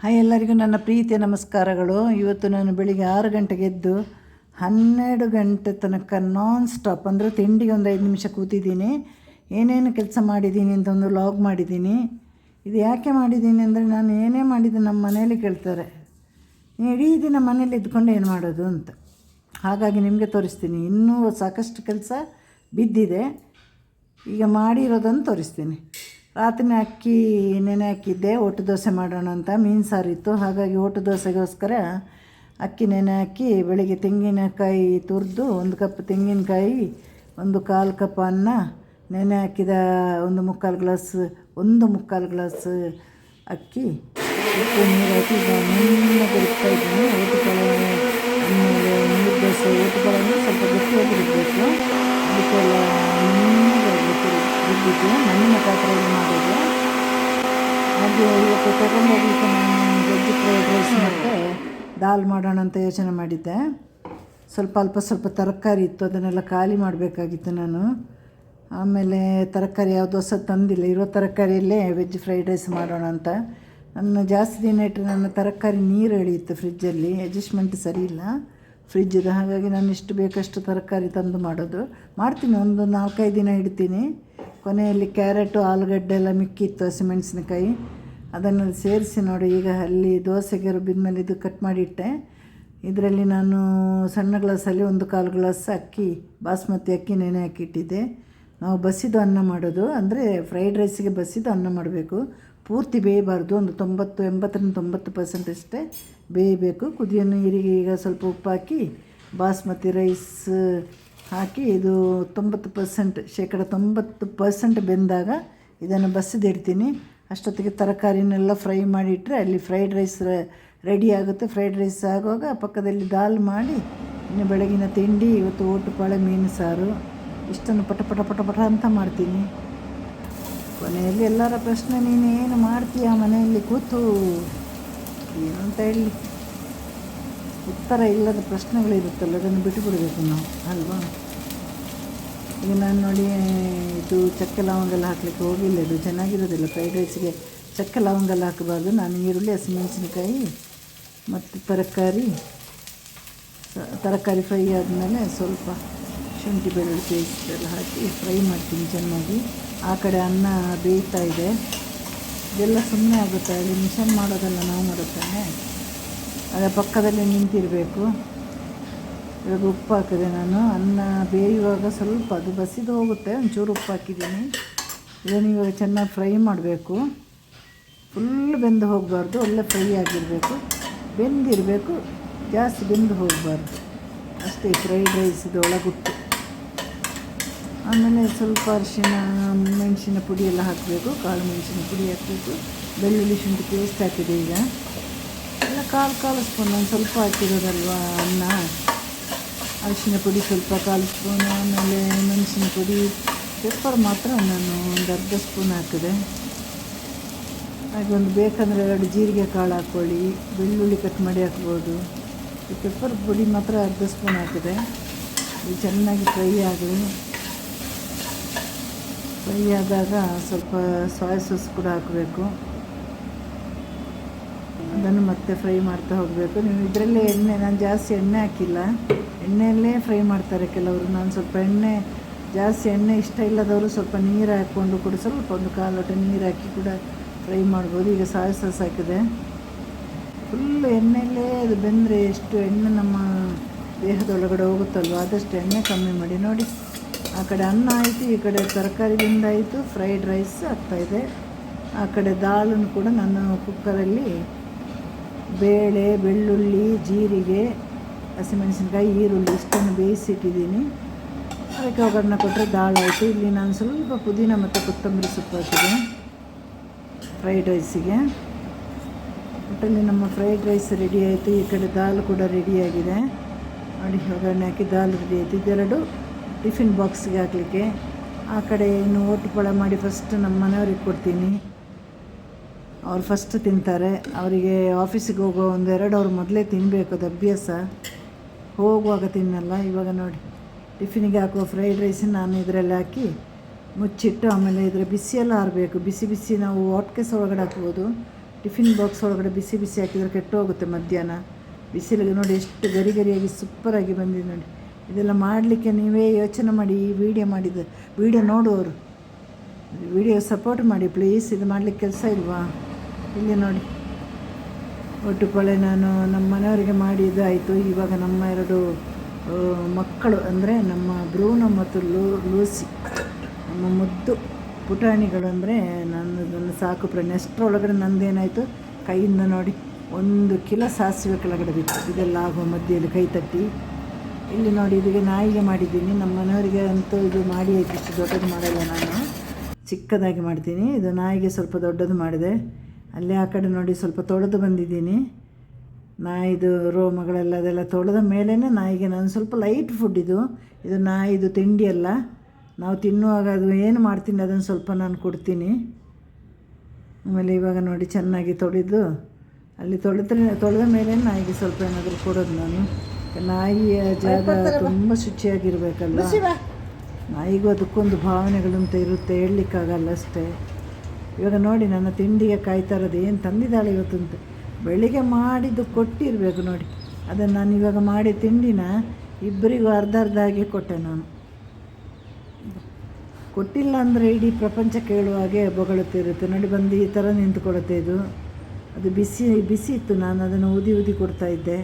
Hi ಎಲ್ಲರಿಗೂ ನನ್ನ ಪ್ರೀತಿಯ ನಮಸ್ಕಾರಗಳು. ಇವತ್ತು ನಾನು ಬೆಳಿಗ್ಗೆ ಆರು ಗಂಟೆಗೆ ಎದ್ದು ಹನ್ನೆರಡು ಗಂಟೆ ತನಕ ನಾನ್ ಸ್ಟಾಪ್ ಅಂದರೆ ತಿಂಡಿಗೆ ಒಂದು ಐದು ನಿಮಿಷ ಕೂತಿದ್ದೀನಿ. ಏನೇನು ಕೆಲಸ ಮಾಡಿದ್ದೀನಿ ಅಂತ ಒಂದು ಲಾಗ್ ಮಾಡಿದ್ದೀನಿ. ಇದು ಯಾಕೆ ಮಾಡಿದ್ದೀನಿ ಅಂದರೆ ನಾನು ಏನೇ ಮಾಡಿದ್ದು ನಮ್ಮ ಮನೆಯಲ್ಲಿ ಕೇಳ್ತಾರೆ. ನೀವು ಇಡೀ ದಿನ ಮನೇಲಿ ಇದ್ಕೊಂಡು ಏನು ಮಾಡೋದು ಅಂತ. ಹಾಗಾಗಿ ನಿಮಗೆ ತೋರಿಸ್ತೀನಿ. ಇನ್ನೂ ಸಾಕಷ್ಟು ಕೆಲಸ ಬಿದ್ದಿದೆ. ಈಗ ಮಾಡಿರೋದನ್ನು ತೋರಿಸ್ತೀನಿ. ರಾತ್ರಿ ಅಕ್ಕಿ, ನೆನೆ ಹಾಕಿದ್ದೆ ಒಟ್ಟು ದೋಸೆ ಮಾಡೋಣ ಅಂತ ಮೀನು ಸಾರಿತ್ತು ಹಾಗಾಗಿ ಒಟ್ಟು ದೋಸೆಗೋಸ್ಕರ ಅಕ್ಕಿ, ನೆನೆ ಹಾಕಿ ಬೆಳಿಗ್ಗೆ ತೆಂಗಿನಕಾಯಿ ತುರಿದು ಒಂದು ಕಪ್ ತೆಂಗಿನಕಾಯಿ, ಒಂದು ಕಾಲು ಕಪ್ ಅನ್ನ, ನೆನೆ ಹಾಕಿದ ಒಂದು ಮುಕ್ಕಾಲು ಗ್ಲಾಸ್, ಒಂದು ಮುಕ್ಕಾಲು ಗ್ಲಾಸ್ ಅಕ್ಕಿ, ಉಪ್ಪು, ನೀರು ಹಾಕಿ ರುಬ್ಬಿದ್ದು ಮಣ್ಣಿನ ಪಾತ್ರೆಯಲ್ಲಿ ಮಾಡೋದು ಹಾಗೆ ಇವತ್ತು ತಗೊಂಡು ಹೋಗ್ಲಿಕ್ಕೆ ನಾನು ವೆಜ್ ಫ್ರೈಡ್ ರೈಸ್ ಮತ್ತು ದಾಲ್ ಮಾಡೋಣ ಅಂತ ಯೋಚನೆ ಮಾಡಿದ್ದೆ. ಸ್ವಲ್ಪ ಅಲ್ಪ ಸ್ವಲ್ಪ ತರಕಾರಿ ಇತ್ತು. ಅದನ್ನೆಲ್ಲ ಖಾಲಿ ಮಾಡಬೇಕಾಗಿತ್ತು ನಾನು. ಆಮೇಲೆ ತರಕಾರಿ ಯಾವುದೋ ಹೊಸ ತಂದಿಲ್ಲ. ಇರೋ ತರಕಾರಿಯಲ್ಲೇ ವೆಜ್ ಫ್ರೈಡ್ ರೈಸ್ ಮಾಡೋಣ ಅಂತ. ನನ್ನ ಜಾಸ್ತಿ ದಿನ ಇಟ್ಟರೆ ನನ್ನ ತರಕಾರಿ ನೀರು ಎಳೆಯುತ್ತೆ ಫ್ರಿಜ್ಜಲ್ಲಿ ಅಡ್ಜಸ್ಟ್ಮೆಂಟ್ ಸರಿ ಇಲ್ಲ. ಫ್ರಿಜ್ಜಿದೆ ಹಾಗಾಗಿ ನಾನು ಇಷ್ಟು ಬೇಕಷ್ಟು ತರಕಾರಿ ತಂದು ಮಾಡೋದು. ಮಾಡ್ತೀನಿ. ಒಂದು ನಾಲ್ಕೈದು ದಿನ ಇಡ್ತೀನಿ. ಕೊನೆಯಲ್ಲಿ ಕ್ಯಾರೆಟು, ಆಲೂಗಡ್ಡೆ ಎಲ್ಲ ಮಿಕ್ಕಿತ್ತು ಹಸಿಮೆಣಸಿನಕಾಯಿ ಅದನ್ನು ಸೇರಿಸಿ ನೋಡಿ, ಈಗ ಅಲ್ಲಿ ದೋಸೆಗೆ ರುಬ್ಬಿದ ಮೇಲೆ ಇದು ಕಟ್ ಮಾಡಿಟ್ಟೆ. ಇದರಲ್ಲಿ ನಾನು ಸಣ್ಣ ಗ್ಲಾಸಲ್ಲಿ ಒಂದು ಕಾಲು ಗ್ಲಾಸ್ ಅಕ್ಕಿ, ಬಾಸ್ಮತಿ ಅಕ್ಕಿ ನೆನೆ ಹಾಕಿಟ್ಟಿದ್ದೆ. ನಾವು ಬಸಿದು ಅನ್ನ ಮಾಡೋದು, ಅಂದರೆ ಫ್ರೈಡ್ ರೈಸಿಗೆ ಬಸಿದು ಅನ್ನ ಮಾಡಬೇಕು. ಪೂರ್ತಿ ಬೇಯಬಾರ್ದು, ಒಂದು ತೊಂಬತ್ತು, ಎಂಬತ್ತರಿಂದ ತೊಂಬತ್ತು ಪರ್ಸೆಂಟ್ ಅಷ್ಟೇ ಬೇಯಬೇಕು. ಕುದಿಯನ್ನು ನೀರಿಗೆ ಈಗ ಸ್ವಲ್ಪ ಉಪ್ಪು ಹಾಕಿ, ಬಾಸ್ಮತಿ ರೈಸ್ ಹಾಕಿ ಇದು ತೊಂಬತ್ತು ಪರ್ಸೆಂಟ್ ಶೇಕಡ ತೊಂಬತ್ತು ಪರ್ಸೆಂಟ್ ಬೆಂದಾಗ ಇದನ್ನು ಬಸಿದಿಡ್ತೀನಿ ಅಷ್ಟೊತ್ತಿಗೆ ತರಕಾರಿನೆಲ್ಲ ಫ್ರೈ ಮಾಡಿಟ್ಟರೆ ಅಲ್ಲಿ ಫ್ರೈಡ್ ರೈಸ್ ರೆಡಿ ಆಗುತ್ತೆ. ಫ್ರೈಡ್ ರೈಸ್ ಆಗುವಾಗ ಪಕ್ಕದಲ್ಲಿ ದಾಲ್ ಮಾಡಿ, ಇನ್ನು ಬೆಳಗಿನ ತಿಂಡಿ, ಇವತ್ತು ಓಟುಪಾಳೆ ಮೀನು ಸಾರು. ಇಷ್ಟನ್ನು ಪಟ ಪಟ ಪಟ ಪಟ ಅಂತ ಮಾಡ್ತೀನಿ. ಕೊನೆಯಲ್ಲಿ ಎಲ್ಲರ ಪ್ರಶ್ನೆ ನೀನು ಏನು ಮಾಡ್ತೀಯ ಮನೆಯಲ್ಲಿ ಕೂತು? ಏನು ಅಂತ ಹೇಳಿ. ಉತ್ತರ ಇಲ್ಲದ ಪ್ರಶ್ನೆಗಳಿರುತ್ತಲ್ಲ, ಅದನ್ನು ಬಿಟ್ಟುಬಿಡಬೇಕು ನಾವು, ಅಲ್ವಾ? ಈಗ ನಾನು ನೋಡಿ, ಇದು ಚಕ್ಕೆ ಲವಂಗ ಎಲ್ಲ ಹಾಕಲಿಕ್ಕೆ ಹೋಗಿಲ್ಲ, ಇದು ಚೆನ್ನಾಗಿರೋದಿಲ್ಲ. ಫ್ರೈಡ್ ರೈಸ್ಗೆ ಚಕ್ಕೆ ಲವಂಗ ಎಲ್ಲ ಹಾಕಬಾರ್ದು. ನಾನು ಈರುಳ್ಳಿ, ಹಸಿಮೆಣಸಿನಕಾಯಿ ಮತ್ತು ತರಕಾರಿ ತರಕಾರಿ ಫ್ರೈ ಆದಮೇಲೆ ಸ್ವಲ್ಪ ಶುಂಠಿ, ಬೆಳ್ಳುಳ್ಳಿ ಪೇಸ್ಟ್ ಎಲ್ಲ ಹಾಕಿ ಫ್ರೈ ಮಾಡ್ತೀನಿ ಚೆನ್ನಾಗಿ. ಆ ಕಡೆ ಅನ್ನ ಬೇಯ್ತಾ ಇದೆ. ಇದೆಲ್ಲ ಸುಮ್ಮನೆ ಆಗುತ್ತೆ ಅಲ್ಲಿ ಮಿಷನ್ ಮಾಡೋದಲ್ಲ ನಾವು ಮಾಡುತ್ತಾನೆ ಅದರ ಪಕ್ಕದಲ್ಲಿ ನಿಂತಿರಬೇಕು. ಇವಾಗ ಉಪ್ಪು ಹಾಕಿದೆ ನಾನು. ಅನ್ನ ಬೇಯುವಾಗ ಸ್ವಲ್ಪ, ಅದು ಬಸಿದು ಹೋಗುತ್ತೆ. ಒಂಚೂರು ಉಪ್ಪು ಹಾಕಿದ್ದೀನಿ. ಇದನ್ನು ಇವಾಗ ಚೆನ್ನಾಗಿ ಫ್ರೈ ಮಾಡಬೇಕು. ಫುಲ್ ಬೆಂದು ಹೋಗಬಾರ್ದು. ಒಳ್ಳೆ ಫ್ರೈ ಆಗಿರಬೇಕು. ಬೆಂದಿರಬೇಕು. ಜಾಸ್ತಿ ಬೆಂದು ಹೋಗಬಾರ್ದು. ಅಷ್ಟೇ ಫ್ರೈಡ್ ರೈಸಿದು ಒಳಗುಟ್ಟು. ಆಮೇಲೆ ಸ್ವಲ್ಪ ಅರಿಶಿನ ಮೆಣಸಿನ ಪುಡಿ ಎಲ್ಲ ಹಾಕಬೇಕು. ಕಾಳು ಮೆಣಸಿನ ಪುಡಿ ಹಾಕಬೇಕು. ಬೆಳ್ಳುಳ್ಳಿ ಶುಂಠಿ ಪೇಸ್ಟ್ ಹಾಕಿದೆ ಈಗ. ಎಲ್ಲ ಕಾಲು ಕಾಲು ಸ್ಪೂನ್ ನಾನು ಸ್ವಲ್ಪ ಹಾಕಿರೋದಲ್ವಾ ಅನ್ನ? ಅರಿಶಿನ ಪುಡಿ ಸ್ವಲ್ಪ ಕಾಲು ಸ್ಪೂನ್ ಆಮೇಲೆ ಮೆಣಸಿನ ಪುಡಿ ಪೆಪ್ಪರ್ ಮಾತ್ರ ನಾನು ಒಂದು ಅರ್ಧ ಸ್ಪೂನ್ ಹಾಕಿದೆ. ಹಾಗೆ ಒಂದು ಬೇಕಂದರೆ ಎರಡು ಜೀರಿಗೆ ಕಾಳು ಹಾಕ್ಕೊಳ್ಳಿ, ಬೆಳ್ಳುಳ್ಳಿ ಕಟ್ ಮಾಡಿ ಹಾಕ್ಬೋದು. ಈ ಪೆಪ್ಪರ್ ಪುಡಿ ಮಾತ್ರ ಅರ್ಧ ಸ್ಪೂನ್ ಹಾಕಿದೆ. ಇದು ಚೆನ್ನಾಗಿ ಫ್ರೈ ಆಗಲಿ. ಫ್ರೈ ಆದಾಗ ಸ್ವಲ್ಪ ಸಾಯ್ ಸಾಸ್ ಕೂಡ ಹಾಕಬೇಕು. ಅದನ್ನು ಮತ್ತೆ ಫ್ರೈ ಮಾಡ್ತಾ ಹೋಗಬೇಕು. ನೀವು ಇದರಲ್ಲೇ ಎಣ್ಣೆ, ನಾನು ಜಾಸ್ತಿ ಎಣ್ಣೆ ಹಾಕಿಲ್ಲ. ಎಣ್ಣೆಯಲ್ಲೇ ಫ್ರೈ ಮಾಡ್ತಾರೆ ಕೆಲವರು. ನಾನು ಸ್ವಲ್ಪ ಎಣ್ಣೆ, ಜಾಸ್ತಿ ಎಣ್ಣೆ ಇಷ್ಟ ಇಲ್ಲದವರು ಸ್ವಲ್ಪ ನೀರು ಹಾಕ್ಕೊಂಡು ಕೂಡ ಸ್ವಲ್ಪ ಒಂದು ಕಾಲು ಲೋಟ ನೀರು ಹಾಕಿ ಕೂಡ ಫ್ರೈ ಮಾಡ್ಬೋದು. ಈಗ ಸಾಯ್ ಸಾಸ್ ಹಾಕಿದೆ. ಫುಲ್ ಎಣ್ಣೆಯಲ್ಲೇ ಅದು ಬೆಂದರೆ ಎಷ್ಟು ಎಣ್ಣೆ ನಮ್ಮ ದೇಹದೊಳಗಡೆ ಹೋಗುತ್ತಲ್ವ? ಆದಷ್ಟು ಎಣ್ಣೆ ಕಮ್ಮಿ ಮಾಡಿ. ನೋಡಿ, ಆ ಕಡೆ ಅನ್ನ ಆಯಿತು, ಈ ಕಡೆ ತರಕಾರಿದಿಂದ ಆಯಿತು ಫ್ರೈಡ್ ರೈಸ್ ಆಗ್ತಾಯಿದೆ ಆ ಕಡೆ ದಾಳನ್ನು ಕೂಡ ನಾನು ಕುಕ್ಕರಲ್ಲಿ ಬೇಳೆ, ಬೆಳ್ಳುಳ್ಳಿ, ಜೀರಿಗೆ, ಹಸಿಮೆಣಸಿನ್ಕಾಯಿ, ಈರುಳ್ಳಿ ಇಷ್ಟನ್ನು ಬೇಯಿಸಿಟ್ಟಿದ್ದೀನಿ. ಅದಕ್ಕೆ ಒಗ್ಗರಣೆ ಕೊಟ್ಟರೆ ದಾಲ್ ಆಯಿತು. ಇಲ್ಲಿ ನಾನು ಸ್ವಲ್ಪ ಪುದೀನ ಮತ್ತು ಕೊತ್ತಂಬರಿ ಸೊಪ್ಪು ಹಾಕಿದೆ ಫ್ರೈಡ್ ರೈಸಿಗೆ ಒಟ್ಟಲ್ಲಿ ನಮ್ಮ ಫ್ರೈಡ್ ರೈಸ್ ರೆಡಿ ಆಯಿತು. ಈ ಕಡೆ ದಾಲ್ ಕೂಡ ರೆಡಿಯಾಗಿದೆ ನೋಡಿ ಒಗ್ಗರಣೆ ಹಾಕಿ ದಾಲ್ ರೆಡಿ ಆಯಿತು. ಇದೆರಡು ಟಿಫಿನ್ ಬಾಕ್ಸ್ಗೆ ಹಾಕಲಿಕ್ಕೆ. ಆ ಕಡೆ ಇನ್ನು ಓಟುಪಳ ಮಾಡಿ ಫಸ್ಟ್ ನಮ್ಮ ಮನೆಯವ್ರಿಗೆ ಕೊಡ್ತೀನಿ. ಅವ್ರು ಫಸ್ಟ್ ತಿಂತಾರೆ. ಅವರಿಗೆ ಆಫೀಸಿಗೆ ಹೋಗೋ ಒಂದೆರಡು ಅವ್ರು ಮೊದಲೇ ತಿನ್ನಬೇಕು ಅದು ಅಭ್ಯಾಸ. ಹೋಗುವಾಗ ತಿನ್ನಲ್ಲ. ಇವಾಗ ನೋಡಿ ಟಿಫಿನಿಗೆ ಹಾಕುವ ಫ್ರೈಡ್ ರೈಸ್ ನಾನು ಇದರಲ್ಲಿ ಹಾಕಿ ಮುಚ್ಚಿಟ್ಟು ಆಮೇಲೆ ಇದರ ಬಿಸಿಯೆಲ್ಲ ಆರಬೇಕು. ಬಿಸಿ ಬಿಸಿ ನಾವು ವಾಟ್ಕೇಸ್ ಒಳಗಡೆ ಹಾಕ್ಬೋದು. ಟಿಫಿನ್ ಬಾಕ್ಸ್ ಒಳಗಡೆ ಬಿಸಿ ಬಿಸಿ ಹಾಕಿದರೆ ಕೆಟ್ಟು ಹೋಗುತ್ತೆ ಮಧ್ಯಾಹ್ನ. ಬಿಸಿಲಿಗೆ ನೋಡಿ ಎಷ್ಟು ಗರಿ ಗರಿಯಾಗಿ ಸೂಪರಾಗಿ ಬಂದಿದೆ ನೋಡಿ. ಇದೆಲ್ಲ ಮಾಡಲಿಕ್ಕೆ ನೀವೇ ಯೋಚನೆ ಮಾಡಿ ಈ ವಿಡಿಯೋ ಮಾಡಿದ ವಿಡಿಯೋ ನೋಡುವವರು ವಿಡಿಯೋ ಸಪೋರ್ಟ್ ಮಾಡಿ ಪ್ಲೀಸ್ ಇದು ಮಾಡಲಿಕ್ಕೆ ಕೆಲಸ ಇಲ್ವಾ? ಇಲ್ಲಿ ನೋಡಿ. ಒಟ್ಟು ಕೊಳೆ ನಾನು ನಮ್ಮ ಮನೆಯವರಿಗೆ ಮಾಡಿ ಇದಾಯಿತು. ಇವಾಗ ನಮ್ಮ ಎರಡು ಮಕ್ಕಳು ಅಂದರೆ ನಮ್ಮ ಭ್ರೂಣ ಮತ್ತು ಲೂ, ಲೂಸಿ. ನಮ್ಮ ಮುದ್ದು ಪುಟಾಣಿಗಳು ಅಂದರೆ ನನ್ನ ನನ್ನ ಸಾಕು ಪ್ರಾಣಿ. ಅಷ್ಟರೊಳಗಡೆ ನಂದೇನಾಯಿತು? ಕೈಯಿಂದ ನೋಡಿ. ಒಂದು ಕಿಲೋ ಸಾಸಿವೆ ಕೆಳಗಡೆ ಬಿತ್ತು. ಇದೆಲ್ಲ ಆಗುವ ಮಧ್ಯೆಯಲ್ಲಿ ಕೈ ತಟ್ಟಿ. ಇಲ್ಲಿ ನೋಡಿ ಇದಕ್ಕೆ ನಾಯಿಗೆ ಮಾಡಿದ್ದೀನಿ. ನಮ್ಮ ಮನೆಯವರಿಗೆ ಅಂತೂ ಇದು ಮಾಡಿ ಇಷ್ಟು ದೊಡ್ಡದು ಮಾಡಲ್ಲ ನಾನು. ಚಿಕ್ಕದಾಗಿ ಮಾಡ್ತೀನಿ. ಇದು ನಾಯಿಗೆ ಸ್ವಲ್ಪ ದೊಡ್ಡದು ಮಾಡಿದೆ. ಅಲ್ಲಿ ಆ ಕಡೆ ನೋಡಿ ಸ್ವಲ್ಪ ತೊಳೆದು ಬಂದಿದ್ದೀನಿ. ನಾಯಿದು ರೋಮಗಳೆಲ್ಲ ಅದೆಲ್ಲ ತೊಳೆದ ಮೇಲೇ ನಾಯಿಗೆ ನಾನು ಸ್ವಲ್ಪ ಲೈಟ್ ಫುಡ್ ಇದು. ಇದು ನಾಯಿದು ತಿಂಡಿ ಅಲ್ಲ. ನಾವು ತಿನ್ನುವಾಗ ಅದು ಏನು ಮಾಡ್ತೀನಿ ಅದನ್ನು ಸ್ವಲ್ಪ ನಾನು ಕೊಡ್ತೀನಿ. ಆಮೇಲೆ ಇವಾಗ ನೋಡಿ ಚೆನ್ನಾಗಿ ತೊಳೆದು ಅಲ್ಲಿ ತೊಳೆದ್ರೆ ತೊಳೆದ ಮೇಲೆ ನಾಯಿಗೆ ಸ್ವಲ್ಪ ಏನಾದರೂ ಕೊಡೋದು ನಾನು. ನಾಯಿಯ ಜಾಗ ತುಂಬ ಶುಚಿಯಾಗಿರಬೇಕಲ್ಲ. ನಾಯಿಗೂ ಅದಕ್ಕೊಂದು ಭಾವನೆಗಳಂತ ಇರುತ್ತೆ ಹೇಳಲಿಕ್ಕಾಗಲ್ಲ ಅಷ್ಟೇ. ಇವಾಗ ನೋಡಿ ನನ್ನ ತಿಂಡಿಗೆ ಕಾಯ್ತಾ ಇರೋದು ಏನು ತಂದಿದ್ದಾಳೆ ಇವತ್ತು ಅಂತ ಬೆಳಿಗ್ಗೆ ಮಾಡಿದ್ದು ಕೊಟ್ಟಿರಬೇಕು ನೋಡಿ. ಅದನ್ನು ನಾನು ಇವಾಗ ಮಾಡಿ ತಿಂಡಿನ ಇಬ್ಬರಿಗೂ ಅರ್ಧ ಅರ್ಧ ಆಗಿ ಕೊಟ್ಟೆ ನಾನು. ಕೊಟ್ಟಿಲ್ಲ ಅಂದರೆ ಇಡೀ ಪ್ರಪಂಚ ಕೇಳುವ ಹಾಗೆ ಬೊಗಳುತ್ತಿರುತ್ತೆ. ನೋಡಿ ಬಂದು ಈ ಥರ ನಿಂತ್ಕೊಳುತ್ತೆ ಇದು. ಅದು ಬಿಸಿ ಬಿಸಿ ಇತ್ತು. ನಾನು ಅದನ್ನು ಊದಿ ಊದಿ ಕೊಡ್ತಾ ಇದ್ದೆ.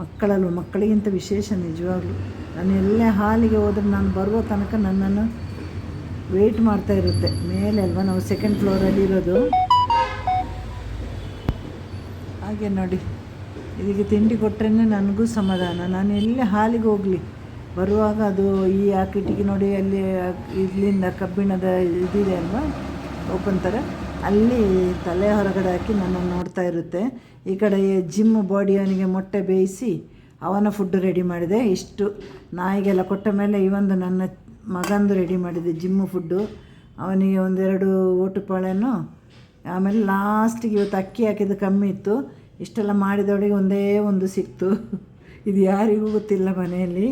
ಮಕ್ಕಳಲ್ಲೂ ಮಕ್ಕಳಿಗಿಂತ ವಿಶೇಷ ನಿಜವಾಗ್ಲೂ. ನಾನು ಎಲ್ಲೇ ಹಾಲಿಗೆ ಹೋದ್ರೆ ನಾನು ಬರುವ ತನಕ ನನ್ನನ್ನು ವೆಯ್ಟ್ ಮಾಡ್ತಾ ಇರುತ್ತೆ. ಮೇಲೆ ಅಲ್ವಾ ನಾವು ಸೆಕೆಂಡ್ ಫ್ಲೋರಲ್ಲಿ ಇರೋದು? ಹಾಗೆ ನೋಡಿ. ಇದಕ್ಕೆ ತಿಂಡಿ ಕೊಟ್ಟರೆ ನನಗೂ ಸಮಾಧಾನ. ನಾನು ಎಲ್ಲಿ ಹಾಲಿಗೆ ಹೋಗಲಿ? ಬರುವಾಗ ಅದು ಈ ಆ ಕಿಟಕಿ ನೋಡಿ ಅಲ್ಲಿ ಇಲ್ಲಿಂದ ಕಬ್ಬಿಣದ ಇದಿದೆ ಅಲ್ವಾ? ಓಪನ್ ಥರ ಅಲ್ಲಿ ತಲೆ ಹೊರಗಡೆ ಹಾಕಿ ನನ್ನನ್ನು ನೋಡ್ತಾ ಇರುತ್ತೆ. ಈ ಕಡೆ ಜಿಮ್ ಬಾಡಿ ಅವನಿಗೆ ಮೊಟ್ಟೆ ಬೇಯಿಸಿ ಅವನ ಫುಡ್ ರೆಡಿ ಮಾಡಿದೆ. ಇಷ್ಟು. ನಾಯಿಗೆಲ್ಲ ಕೊಟ್ಟ ಮೇಲೆ ಈ ಒಂದು ನನ್ನ ಮಗಂದು ರೆಡಿ ಮಾಡಿದ್ದೆ ಜಿಮ್ಮು ಫುಡ್ಡು ಅವನಿಗೆ ಒಂದೆರಡು ಓಟುಪಾಳೆನೂ ಆಮೇಲೆ ಲಾಸ್ಟಿಗೆ ಇವತ್ತು ಅಕ್ಕಿ ಹಾಕಿದ್ದು ಕಮ್ಮಿ ಇತ್ತು. ಇಷ್ಟೆಲ್ಲ ಮಾಡಿದವಳಿಗೆ ಒಂದೇ ಒಂದು ಸಿಕ್ತು. ಇದು ಯಾರಿಗೂ ಗೊತ್ತಿಲ್ಲ ಮನೆಯಲ್ಲಿ.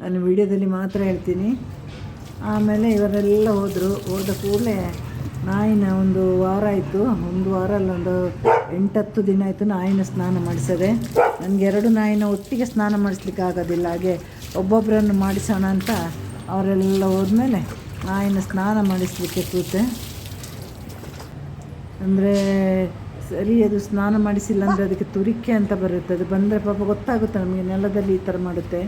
ನಾನು ವಿಡಿಯೋದಲ್ಲಿ ಮಾತ್ರ ಹೇಳ್ತೀನಿ. ಆಮೇಲೆ ಇವರೆಲ್ಲ ಹೋದರು. ಹೋದ ಕೂಡಲೇ ನಾಯಿನ ಒಂದು ವಾರ ಆಯಿತು. ಒಂದು ವಾರ ಅಲ್ಲೊಂದು ಎಂಟತ್ತು ದಿನ ಆಯಿತು ನಾಯಿನ ಸ್ನಾನ ಮಾಡಿಸದೆ. ನನಗೆ ಎರಡು ನಾಯಿನ ಒಟ್ಟಿಗೆ ಸ್ನಾನ ಮಾಡಿಸ್ಲಿಕ್ಕೆ ಆಗೋದಿಲ್ಲ. ಹಾಗೆ ಒಬ್ಬೊಬ್ಬರನ್ನು ಮಾಡಿಸೋಣ ಅಂತ ಅವರೆಲ್ಲ ಹೋದ್ಮೇಲೆ ನಾಯಿನ ಸ್ನಾನ ಮಾಡಿಸ್ಲಿಕ್ಕೆ ಕೂತೆ. ಅಂದರೆ ಸರಿ, ಅದು ಸ್ನಾನ ಮಾಡಿಸಿಲ್ಲ ಅಂದರೆ ಅದಕ್ಕೆ ತುರಿಕೆ ಅಂತ ಬರುತ್ತೆ. ಅದು ಬಂದರೆ ಪಾಪ ಗೊತ್ತಾಗುತ್ತೆ ನಮಗೆ, ನೆಲದಲ್ಲಿ ಈ ಥರ ಮಾಡುತ್ತೆ.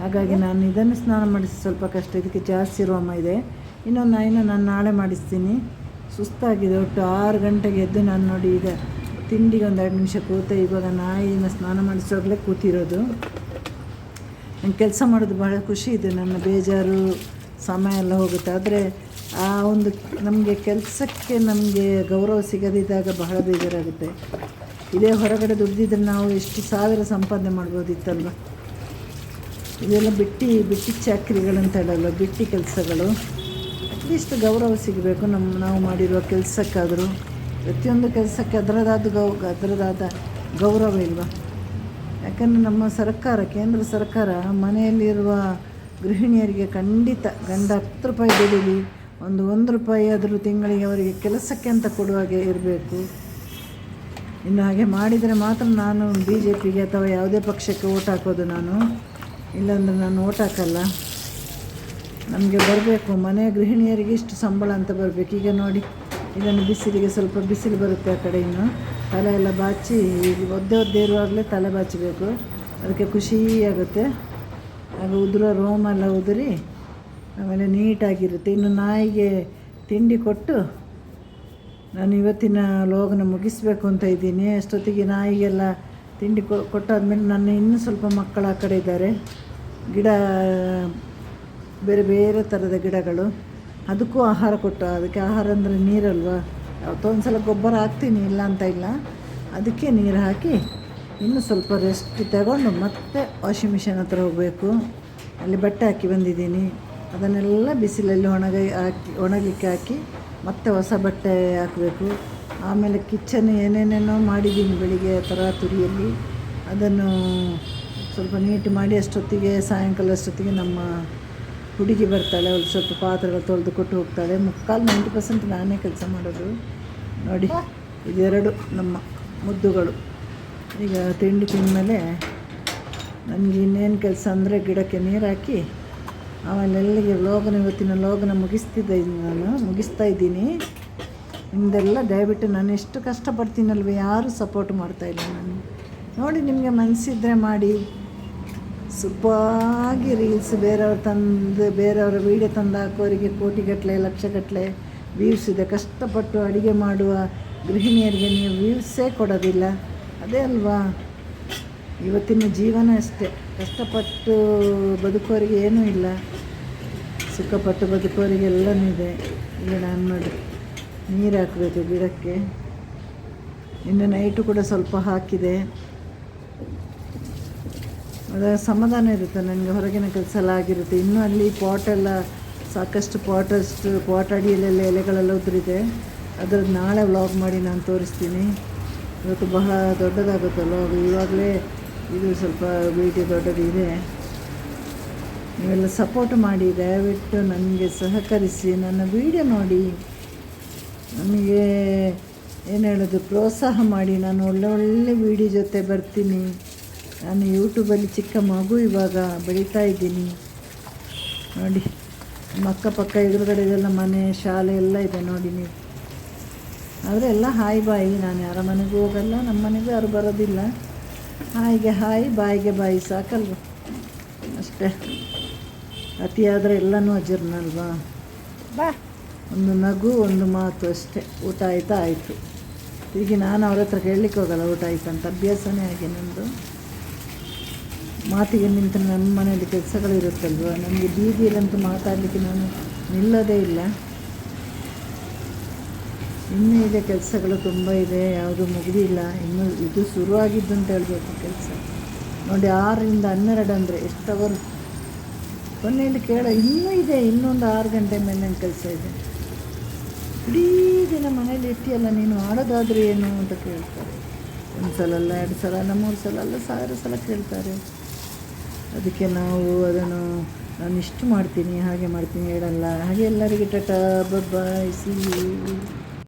ಹಾಗಾಗಿ ನಾನು ಇದನ್ನು ಸ್ನಾನ ಮಾಡಿಸಿ ಸ್ವಲ್ಪ ಕಷ್ಟ. ಇದಕ್ಕೆ ಜಾಸ್ತಿ ರೋಮ ಇದೆ. ಇನ್ನೊಂದು ನಾಯಿನ ನಾನು ನಾಳೆ ಮಾಡಿಸ್ತೀನಿ. ಸುಸ್ತಾಗಿದೆ, ಒಟ್ಟು ಆರು ಗಂಟೆಗೆ ಎದ್ದು ನಾನು ನೋಡಿ ಈಗ ತಿಂಡಿಗೆ ಒಂದು ಎರಡು ನಿಮಿಷ ಕೂತೆ. ಇವಾಗ ನಾಯಿನ ಸ್ನಾನ ಮಾಡಿಸೋಗ್ಲೇ ಕೂತಿರೋದು. ನಂಗೆ ಕೆಲಸ ಮಾಡೋದು ಭಾಳ ಖುಷಿ ಇದೆ. ನನ್ನ ಬೇಜಾರು, ಸಮಯ ಎಲ್ಲ ಹೋಗುತ್ತೆ. ಆದರೆ ಆ ಒಂದು ನಮಗೆ ಕೆಲಸಕ್ಕೆ ನಮಗೆ ಗೌರವ ಸಿಗದಿದ್ದಾಗ ಬಹಳ ಬೇಜಾರಾಗುತ್ತೆ. ಇದೇ ಹೊರಗಡೆ ದುಡ್ದಿದ್ರೆ ನಾವು ಎಷ್ಟು ಸಾವಿರ ಸಂಪಾದನೆ ಮಾಡ್ಬೋದಿತ್ತಲ್ವ? ಇದೆಲ್ಲ ಬಿಟ್ಟಿ ಬಿಟ್ಟಿ ಚಾಕ್ರಿಗಳಂತ ಹೇಳಲ್ಲ, ಬಿಟ್ಟಿ ಕೆಲಸಗಳು. ಅಟ್ಲೀಸ್ಟ್ ಗೌರವ ಸಿಗಬೇಕು. ನಮ್ಮ ನಾವು ಮಾಡಿರುವ ಕೆಲಸಕ್ಕಾದರೂ, ಪ್ರತಿಯೊಂದು ಕೆಲಸಕ್ಕೆ ಅದರದಾದ ಗೌ, ಅದರದಾದ ಗೌರವ ಇಲ್ವಾ? ಯಾಕಂದರೆ ನಮ್ಮ ಸರ್ಕಾರ, ಕೇಂದ್ರ ಸರ್ಕಾರ ಮನೆಯಲ್ಲಿರುವ ಗೃಹಿಣಿಯರಿಗೆ ಖಂಡಿತ ಗಂಡ ಹತ್ತು ರೂಪಾಯಿ ಬೆಳೀಲಿ, ಒಂದು ಒಂದು ರೂಪಾಯಿ ಆದರೂ ತಿಂಗಳಿಗೆ ಅವರಿಗೆ ಕೆಲಸಕ್ಕೆ ಅಂತ ಕೊಡುವ ಹಾಗೆ ಇರಬೇಕು. ಇನ್ನು ಹಾಗೆ ಮಾಡಿದರೆ ಮಾತ್ರ ನಾನು ಬಿ ಜೆ ಪಿಗೆ ಅಥವಾ ಯಾವುದೇ ಪಕ್ಷಕ್ಕೆ ಓಟ್ ಹಾಕೋದು ನಾನು. ಇಲ್ಲಾಂದರೆ ನಾನು ಓಟ್ ಹಾಕಲ್ಲ. ನಮಗೆ ಬರಬೇಕು, ಮನೆ ಗೃಹಿಣಿಯರಿಗೆ ಇಷ್ಟು ಸಂಬಳ ಅಂತ ಬರಬೇಕು. ಈಗ ನೋಡಿ ಇದನ್ನು ಬಿಸಿಲಿಗೆ ಸ್ವಲ್ಪ ಬಿಸಿಲು ಬರುತ್ತೆ ಆ ಕಡೆ ಇನ್ನು. ತಲೆ ಎಲ್ಲ ಬಾಚಿ, ಒದ್ದೆ ಒದ್ದೆ ಇರುವಾಗಲೇ ತಲೆ ಬಾಚಬೇಕು. ಅದಕ್ಕೆ ಖುಷಿ ಆಗುತ್ತೆ ಆಗ ಉದುರೋ ರೋಮೆಲ್ಲ ಉದುರಿ, ಆಮೇಲೆ ನೀಟಾಗಿರುತ್ತೆ. ಇನ್ನು ನಾಯಿಗೆ ತಿಂಡಿ ಕೊಟ್ಟು ನಾನು ಇವತ್ತಿನ ಲೋಗನ ಮುಗಿಸ್ಬೇಕು ಅಂತ ಇದ್ದೀನಿ. ಅಷ್ಟೊತ್ತಿಗೆ ನಾಯಿಗೆಲ್ಲ ತಿಂಡಿ ಕೊಟ್ಟಾದ್ಮೇಲೆ ನನ್ನ ಇನ್ನೂ ಸ್ವಲ್ಪ ಮಕ್ಕಳು ಆ ಕಡೆ ಇದ್ದಾರೆ. ಗಿಡ, ಬೇರೆ ಬೇರೆ ಥರದ ಗಿಡಗಳು. ಅದಕ್ಕೂ ಆಹಾರ ಕೊಟ್ಟು, ಅದಕ್ಕೆ ಆಹಾರ ಅಂದರೆ ನೀರಲ್ವಾ? ಒಂದು ಸಲ ಗೊಬ್ಬರ ಹಾಕ್ತೀನಿ, ಇಲ್ಲ ಅಂತ ಇಲ್ಲ. ಅದಕ್ಕೆ ನೀರು ಹಾಕಿ ಇನ್ನು ಸ್ವಲ್ಪ ರೆಸ್ಟ್ ತಗೊಂಡು ಮತ್ತೆ ವಾಷಿಂಗ್ ಮಿಷಿನ್ ಹತ್ರ ಹೋಗಬೇಕು. ಅಲ್ಲಿ ಬಟ್ಟೆ ಹಾಕಿ ಬಂದಿದ್ದೀನಿ. ಅದನ್ನೆಲ್ಲ ಬಿಸಿಲಲ್ಲಿ ಒಣಗ, ಹಾಕಿ, ಒಣಗಲಿಕ್ಕೆ ಹಾಕಿ ಮತ್ತೆ ಹೊಸ ಬಟ್ಟೆ ಹಾಕಬೇಕು. ಆಮೇಲೆ ಕಿಚನ್ ಏನೇನೇನೋ ಮಾಡಿದ್ದೀನಿ ಬೆಳಿಗ್ಗೆ ತರಾತುರಿಯಲ್ಲಿ ಅದನ್ನು ಸ್ವಲ್ಪ ನೀಟ್ ಮಾಡಿ ಅಷ್ಟೊತ್ತಿಗೆ, ಸಾಯಂಕಾಲ ಅಷ್ಟೊತ್ತಿಗೆ ನಮ್ಮ ಹುಡುಗಿ ಬರ್ತಾಳೆ, ಅವಳು ಸ್ವಲ್ಪ ಪಾತ್ರೆಗಳು ತೊಳೆದು ಕೊಟ್ಟು ಹೋಗ್ತಾಳೆ. ಮುಕ್ಕಾಲು ನೈಂಟಿ ಪರ್ಸೆಂಟ್ ನಾನೇ ಕೆಲಸ ಮಾಡೋದು. ನೋಡಿ, ಇದೆರಡು ನಮ್ಮ ಮುದ್ದುಗಳು. ಈಗ ತಿಂಡಿ ತಿಂದಮೇಲೆ ನನಗೆ ಇನ್ನೇನು ಕೆಲಸ ಅಂದರೆ ಗಿಡಕ್ಕೆ ನೀರು ಹಾಕಿ, ಆಮೇಲೆ ಎಲ್ಲಿಗೆ ಲೋಗನ ಇವತ್ತಿನ ಲೋಗನ ಮುಗಿಸ್ತಿದ್ದೆ ನಾನು, ಮುಗಿಸ್ತಾ ಇದ್ದೀನಿ. ನಿಮ್ಮದೆಲ್ಲ ದಯವಿಟ್ಟು ನಾನು ಎಷ್ಟು ಕಷ್ಟಪಡ್ತೀನಲ್ವ, ಯಾರೂ ಸಪೋರ್ಟ್ ಮಾಡ್ತಾಯಿಲ್ಲ ನಾನು ನೋಡಿ, ನಿಮಗೆ ಮನಸ್ಸಿದ್ರೆ ಮಾಡಿ. ಸುಪ್ಪಾಗಿ ರೀಲ್ಸ್ ಬೇರೆಯವ್ರು ತಂದು, ಬೇರೆಯವರ ವೀಡಿಯೋ ತಂದು ಹಾಕೋರಿಗೆ ಕೋಟಿಗಟ್ಟಲೆ ಲಕ್ಷಗಟ್ಟಲೆ ವ್ಯೂಸ್ ಇದೆ. ಕಷ್ಟಪಟ್ಟು ಅಡುಗೆ ಮಾಡುವ ಗೃಹಿಣಿಯರಿಗೆ ನೀವು ವ್ಯೂಸೇ ಕೊಡೋದಿಲ್ಲ. ಅದೇ ಅಲ್ವಾ? ಇವತ್ತಿನ ಜೀವನ ಅಷ್ಟೇ. ಕಷ್ಟಪಟ್ಟು ಬದುಕೋರಿಗೆ ಏನೂ ಇಲ್ಲ. ಸುಖಪಟ್ಟು ಬದುಕೋರಿಗೆ ಎಲ್ಲನೂ ಇದೆ. ಈಗ ನಾನು ನೀರು ಹಾಕಬೇಕು ಗಿಡಕ್ಕೆ. ಇನ್ನು ನೈಟು ಕೂಡ ಸ್ವಲ್ಪ ಹಾಕಿದೆ. ಅದರ ಸಮಾಧಾನ ಇರುತ್ತೆ, ನನಗೆ ಹೊರಗಿನ ಕೆಲಸ ಎಲ್ಲ ಆಗಿರುತ್ತೆ. ಇನ್ನೂ ಅಲ್ಲಿ ಪಾಟೆಲ್ಲ ಸಾಕಷ್ಟು ಪಾಟಷ್ಟು ಪಾಟ್ ಅಡಿಯಲ್ಲೆಲ್ಲ ಎಲೆಗಳೆಲ್ಲ ಉದುರಿದೆ. ಅದ್ರದ್ದು ನಾಳೆ ವ್ಲಾಗ್ ಮಾಡಿ ನಾನು ತೋರಿಸ್ತೀನಿ. ಇವತ್ತು ಬಹಳ ದೊಡ್ಡದಾಗುತ್ತೆ ವ್ಲಾಗ್ ಇವಾಗಲೇ ಇದು ಸ್ವಲ್ಪ ವೀಡಿಯೋ ದೊಡ್ಡದಿದೆ ನೀವೆಲ್ಲ ಸಪೋರ್ಟ್ ಮಾಡಿ, ದಯವಿಟ್ಟು ನನಗೆ ಸಹಕರಿಸಿ, ನನ್ನ ವಿಡಿಯೋ ನೋಡಿ. ನನಗೆ ಏನು ಹೇಳೋದು, ಪ್ರೋತ್ಸಾಹ ಮಾಡಿ, ನಾನು ಒಳ್ಳೆ ಒಳ್ಳೆ ವಿಡಿಯೋ ಜೊತೆ ಬರ್ತೀನಿ. ನಾನು ಯೂಟ್ಯೂಬಲ್ಲಿ ಚಿಕ್ಕ ಮಗು ಇವಾಗ ಬೆಳೀತಾ ಇದ್ದೀನಿ. ನೋಡಿ ನಮ್ಮ ಅಕ್ಕಪಕ್ಕ ಎದುರುಗಡೆ ಇದೆಲ್ಲ ಮನೆ ಶಾಲೆ ಎಲ್ಲ ಇದೆ ನೋಡಿ ನೀವು. ಆದರೆ ಎಲ್ಲ ಹಾಯ್ ಬಾಯಿ ನಾನು ಯಾರ ಮನೆಗೂ ಹೋಗಲ್ಲ ನಮ್ಮ ಮನೆಗೂ ಯಾರು ಬರೋದಿಲ್ಲ. ಹಾಯಿಗೆ ಹಾಯ್ ಬಾಯಿಗೆ ಬಾಯಿ ಸಾಕಲ್ವ? ಅಷ್ಟೇ. ಅತಿಯಾದರೆ ಎಲ್ಲನೂ ಅಜರ್ನಲ್ವಾ ಬಾ. ಒಂದು ನಗು ಒಂದು ಮಾತು ಅಷ್ಟೇ. ಊಟ ಆಯಿತಾ? ಆಯಿತು. ಈಗ ನಾನು ಅವ್ರ ಹತ್ರ ಕೇಳಲಿಕ್ಕೆ ಹೋಗಲ್ಲ ಊಟ ಆಯ್ತು ಅಂತ. ಅಭ್ಯಾಸನೇ ಆಗಿ ನಂದು. ಮಾತಿಗೆ ನಿಂತು ನಮ್ಮ ಮನೆಯಲ್ಲಿ ಕೆಲಸಗಳು ಇರುತ್ತಲ್ವ ನನಗೆ ಬೀದಿಯಲ್ಲಂತೂ ಮಾತಾಡಲಿಕ್ಕೆ ನಾನು ನಿಲ್ಲೋದೇ ಇಲ್ಲ. ಇನ್ನೂ ಇದೆ ಕೆಲಸಗಳು ತುಂಬ ಇದೆ, ಯಾವುದು ಮುಗಿದಿಲ್ಲ. ಇನ್ನೂ ಇದು ಶುರುವಾಗಿದ್ದು ಅಂತ ಹೇಳಬೇಕು ಕೆಲಸ. ನೋಡಿ, ಆರರಿಂದ ಹನ್ನೆರಡು ಅಂದರೆ ಎಷ್ಟು ಅವರು? ಕೊನೆಯಲ್ಲಿ ಕೇಳ, ಇನ್ನೂ ಇದೆ, ಇನ್ನೊಂದು ಆರು ಗಂಟೆ ಮೇಲೆ ನನ್ನ ಕೆಲಸ ಇದೆ. ಇಡೀ ದಿನ ಮನೇಲಿ ಇಟ್ಟಿಯಲ್ಲ ನೀನು ಮಾಡೋದಾದರೆ ಏನು ಅಂತ ಕೇಳ್ತಾರೆ. ಒಂದು ಸಲ ಅಲ್ಲ ಎರಡು ಸಲ ಅಲ್ಲ ಮೂರು ಸಲ ಅಲ್ಲ, ಸಾವಿರ ಸಲ ಕೇಳ್ತಾರೆ. ಅದಕ್ಕೆ ನಾವು ಅದನ್ನು ನಾನು ಇಷ್ಟು ಮಾಡ್ತೀನಿ ಹಾಗೆ ಮಾಡ್ತೀನಿ ಹೇಳಲ್ಲ. ಹಾಗೆ ಎಲ್ಲರಿಗೆ ಟಟಾ ಬಾಯ್ ಸಿ